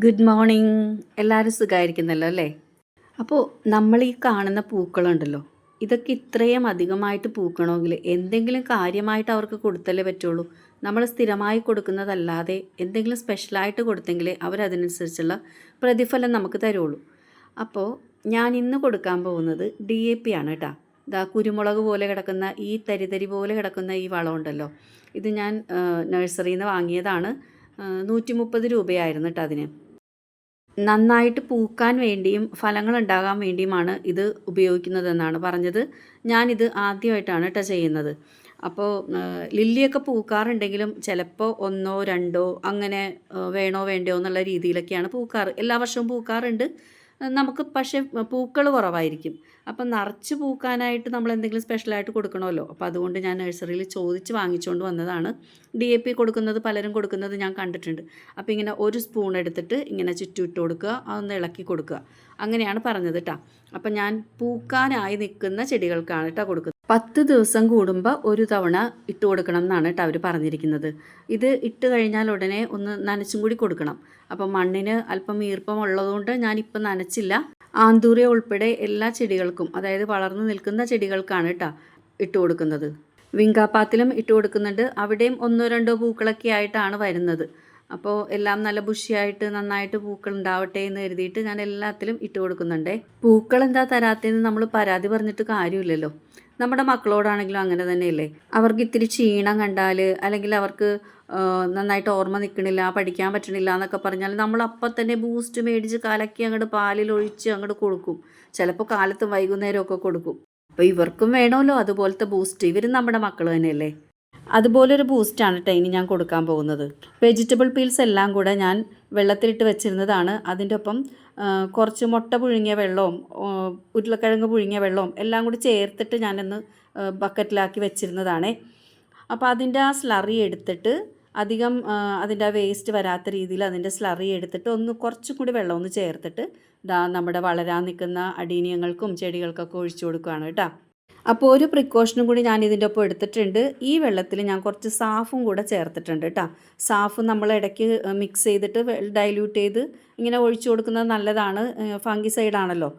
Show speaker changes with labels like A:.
A: Good morning എല്ലാവരും സുഖമായിരിക്കുന്നല്ലോ അല്ലേ? അപ്പോൾ നമ്മൾ ഈ കാണുന്ന പൂക്കളുണ്ടല്ലോ ഇതൊക്കെ ഇത്രയും അധികമായിട്ട് പൂക്കണമെങ്കിൽ എന്തെങ്കിലും കാര്യമായിട്ട് അവർക്ക് കൊടുത്തല്ലേ പറ്റുള്ളൂ? നമ്മൾ സ്ഥിരമായി കൊടുക്കുന്നതല്ലാതെ എന്തെങ്കിലും സ്പെഷ്യലായിട്ട് കൊടുത്തെങ്കിലേ അവരതിനനുസരിച്ചുള്ള പ്രതിഫലം നമുക്ക് തരുള്ളൂ. അപ്പോൾ ഞാൻ ഇന്ന് കൊടുക്കാൻ പോകുന്നത് ഡി എ പി ആണ് കേട്ടോ ഇതാ കുരുമുളക് പോലെ കിടക്കുന്ന ഈ തരി തരി പോലെ കിടക്കുന്ന ഈ വളമുണ്ടല്ലോ. ഇത് ഞാൻ നഴ്സറിയിൽ നിന്ന് വാങ്ങിയതാണ്. നൂറ്റി മുപ്പത് രൂപയായിരുന്നു കേട്ടോ അതിന്. നന്നായിട്ട് പൂക്കാൻ വേണ്ടിയും ഫലങ്ങൾ ഉണ്ടാകാൻ വേണ്ടിയുമാണ് ഇത് ഉപയോഗിക്കുന്നതെന്നാണ് പറഞ്ഞത്. ഞാനിത് ആദ്യമായിട്ടാണ് കേട്ടോ ചെയ്യുന്നത്. അപ്പോൾ ലില്ലിയൊക്കെ പൂക്കാറുണ്ടെങ്കിലും ചിലപ്പോൾ ഒന്നോ രണ്ടോ അങ്ങനെ വേണോ വേണ്ടയോ എന്നുള്ള രീതിയിലൊക്കെയാണ് പൂക്കാറ്. എല്ലാ വർഷവും പൂക്കാറുണ്ട്. നമുക്ക് പക്ഷേ പൂക്കൾ കുറവായിരിക്കും. അപ്പം നിറച്ച് പൂക്കാനായിട്ട് നമ്മൾ എന്തെങ്കിലും സ്പെഷ്യലായിട്ട് കൊടുക്കണമല്ലോ. അപ്പോൾ അതുകൊണ്ട് ഞാൻ നഴ്സറിയിൽ ചോദിച്ച് വാങ്ങിച്ചുകൊണ്ട് വന്നതാണ്. ഡി എ പി കൊടുക്കുന്നത് പലരും കൊടുക്കുന്നത് ഞാൻ കണ്ടിട്ടുണ്ട്. അപ്പോൾ ഇങ്ങനെ ഒരു സ്പൂൺ എടുത്തിട്ട് ഇങ്ങനെ ചുറ്റുവിട്ട് കൊടുക്കുക അതൊന്ന് ഇളക്കി കൊടുക്കുക. അങ്ങനെയാണ് പറഞ്ഞത് കേട്ടോ അപ്പം ഞാൻ പൂക്കാനായി നിൽക്കുന്ന ചെടികൾക്കാണ് കേട്ടോ കൊടുക്കുന്നത്. പത്ത് ദിവസം കൂടുമ്പോൾ ഒരു തവണ ഇട്ട് കൊടുക്കണം എന്നാണ് കേട്ടോ അവർ പറഞ്ഞിരിക്കുന്നത്. ഇത് ഇട്ട് കഴിഞ്ഞാൽ ഉടനെ ഒന്ന് നനച്ചും കൂടി കൊടുക്കണം. അപ്പം മണ്ണിന് അല്പം ഈർപ്പം ഉള്ളതുകൊണ്ട് ഞാനിപ്പം നനച്ചില്ല. ആന്തൂറിയ ഉൾപ്പെടെ എല്ലാ ചെടികൾക്കും അതായത് വളർന്നു നിൽക്കുന്ന ചെടികൾക്കാണ് കേട്ടോ ഇട്ട് കൊടുക്കുന്നത്. വിങ്കാപ്പാത്തിലും ഇട്ട് കൊടുക്കുന്നുണ്ട്. അവിടെയും ഒന്നോ രണ്ടോ പൂക്കളൊക്കെ ആയിട്ടാണ് വരുന്നത്. അപ്പോൾ എല്ലാം നല്ല ബുഷിയായിട്ട് നന്നായിട്ട് പൂക്കൾ ഉണ്ടാവട്ടെ എന്ന് കരുതിയിട്ട് ഞാൻ എല്ലാത്തിലും ഇട്ട് കൊടുക്കുന്നുണ്ടേ. പൂക്കൾ എന്താ തരാത്തതെന്ന് നമ്മൾ പരാതി പറഞ്ഞിട്ട് കാര്യമില്ലല്ലോ. നമ്മുടെ മക്കളോടാണെങ്കിലും അങ്ങനെ തന്നെയല്ലേ? അവർക്ക് ഇത്തിരി ക്ഷീണം കണ്ടാൽ അല്ലെങ്കിൽ അവർക്ക് നന്നായിട്ട് ഓർമ്മ നിൽക്കണില്ല പഠിക്കാൻ പറ്റണില്ല എന്നൊക്കെ പറഞ്ഞാൽ നമ്മൾ അപ്പം തന്നെ ബൂസ്റ്റ് മേടിച്ച് കലക്കി അങ്ങോട്ട് പാലിൽ ഒഴിച്ച് അങ്ങോട്ട് കൊടുക്കും. ചിലപ്പോൾ കാലത്തും വൈകുന്നേരമൊക്കെ കൊടുക്കും. അപ്പോൾ ഇവർക്കും വേണമല്ലോ അതുപോലത്തെ ബൂസ്റ്റ് ഇവരും നമ്മുടെ മക്കൾ തന്നെയല്ലേ? അതുപോലൊരു ബൂസ്റ്റാണ് കേട്ടോ ഇനി ഞാൻ കൊടുക്കാൻ പോകുന്നത്. വെജിറ്റബിൾ പീൽസ് എല്ലാം കൂടെ ഞാൻ വെള്ളത്തിലിട്ട് വെച്ചിരുന്നതാണ്. അതിന്റെ ഒപ്പം കുറച്ച് മുട്ട പുഴുങ്ങിയ വെള്ളവും ഉരുളക്കിഴങ്ങ് പുഴുങ്ങിയ വെള്ളവും എല്ലാം കൂടി ചേർത്തിട്ട് ഞാനൊന്ന് ബക്കറ്റിലാക്കി വെച്ചിരുന്നതാണേ. അപ്പോൾ അതിന്റെ ആ സ്ലറി എടുത്തിട്ട് അധികം അതിന്റെ ആ വേസ്റ്റ് വരാത്ത രീതിയിൽ അതിന്റെ സ്ലറി എടുത്തിട്ട് ഒന്ന് കുറച്ചും കൂടി വെള്ളം ഒന്ന് ചേർത്തിട്ട് ദാ നമ്മുടെ വളരാൻ നിൽക്കുന്ന അടീനിയങ്ങൾക്കും ചെടികൾക്കൊക്കെ ഒഴിച്ചു കൊടുക്കുകയാണ് കേട്ടോ. അപ്പോൾ ഒരു പ്രിക്കോഷനും കൂടി ഞാൻ ഇതിന്റെ ഒപ്പം എടുത്തിട്ടുണ്ട്. ഈ വെള്ളത്തിൽ ഞാൻ കുറച്ച് സാഫും കൂടെ ചേർത്തിട്ടുണ്ട് കേട്ടോ സാഫ് നമ്മൾ ഇടയ്ക്ക് മിക്സ് ചെയ്തിട്ട് ഡൈല്യൂട്ട് ചെയ്ത് ഇങ്ങനെ ഒഴിച്ചു കൊടുക്കുന്നത് നല്ലതാണ്. ഫംഗിസൈഡ് ആണല്ലോ.